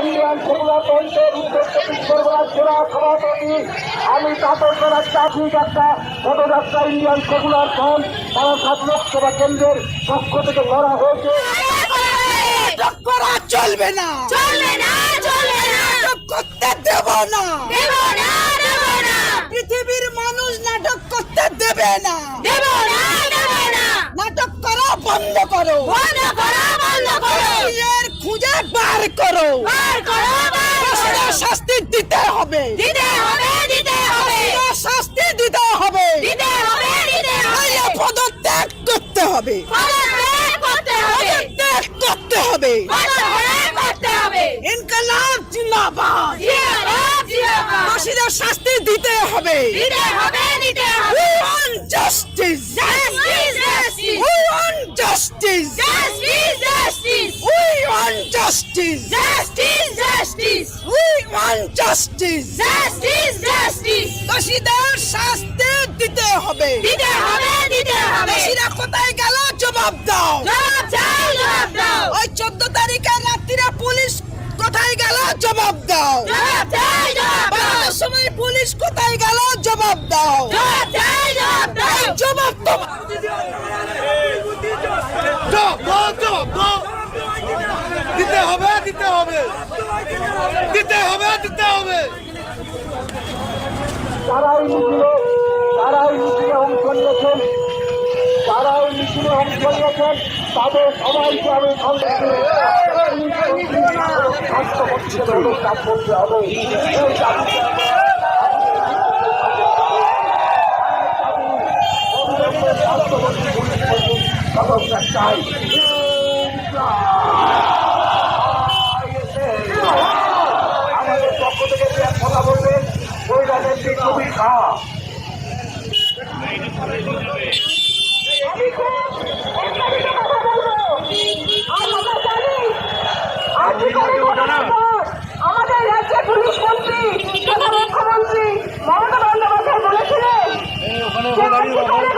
Indian আমি তাঁতর চাকরি যাত্রা পদযাত্রা ইন্ডিয়ান সেগুলার ফ্রন্ট বারাসাত লোকসভা কেন্দ্রের পক্ষ থেকে হয়েছে। চলবে চলবে না করতে না। পৃথিবীর মানুষ নাটক করতে দেবে না। না দেব না। নাটক করা বন্ধ করো। বন্ধ করা বন্ধ করো। করো। শাস্তি দিতে হবে। দিতে হবে দিতে হবে। শাস্তি দিতে হবে। দিতে হবে দিতে হবে। পদত্যাগ করতে হবে। পদত্যাগ করতে হবে। করতে ইনকলাব জিন্দাবাদ। দোষীদের শাস্তি দিতে হবে। দিতে দিতে justice. Justice, justice. We want justice. Justice, justice. দোষীদের শাস্তি দিতে হবে দিতে হবে দিতে হবে দোষীরা কোথায় গেল জবাব দাও জবাব চাই জবাব দাও ওই চোদ্দ তারিখে রাত্রিরে পুলিশ কোথায় গেল জবাব দাও জবাব চাই জবাব দাও সময় পুলিশ কোথায় গেল জবাব দাও জবাব চাই জবাব দাও এই জবাব তো দাও, দাও, দাও, দাও। দিতে হবে দিতে হবে দিতে হবে দিতে হবে যারাই মিছিলে যারাই মিছিলে অংশ নিয়েছেন যারাই মিছিলে অংশ নিয়েছেন তাদের সবাইকে আমি ব্যবস্থা করতে হবে চাই আমাদের পক্ষ থেকে যে কথা বলবেন ওই রাজের কবি খাওয়া আমাদের রাজ্যের পুলিশ মন্ত্রী মুখ্যমন্ত্রী মমতা বন্দ্যোপাধ্যায় বলেছিলেন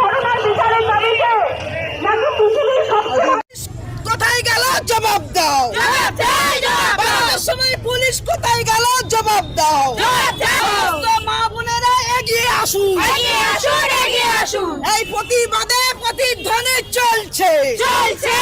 ঘটনার বিচারের দাবিতে নাকি পৃথিবীর সবচেয়ে কোথায় গেল? জবাব দাও। সময় পুলিশ কোথায় গেল? জবাব দাও জবাব চাই সমস্ত মা বোনেরা এগিয়ে আসুন। এগিয়ে আসুন এগিয়ে আসুন। এই প্রতিবাদে প্রতিধ্বনি চলছে। চলছে।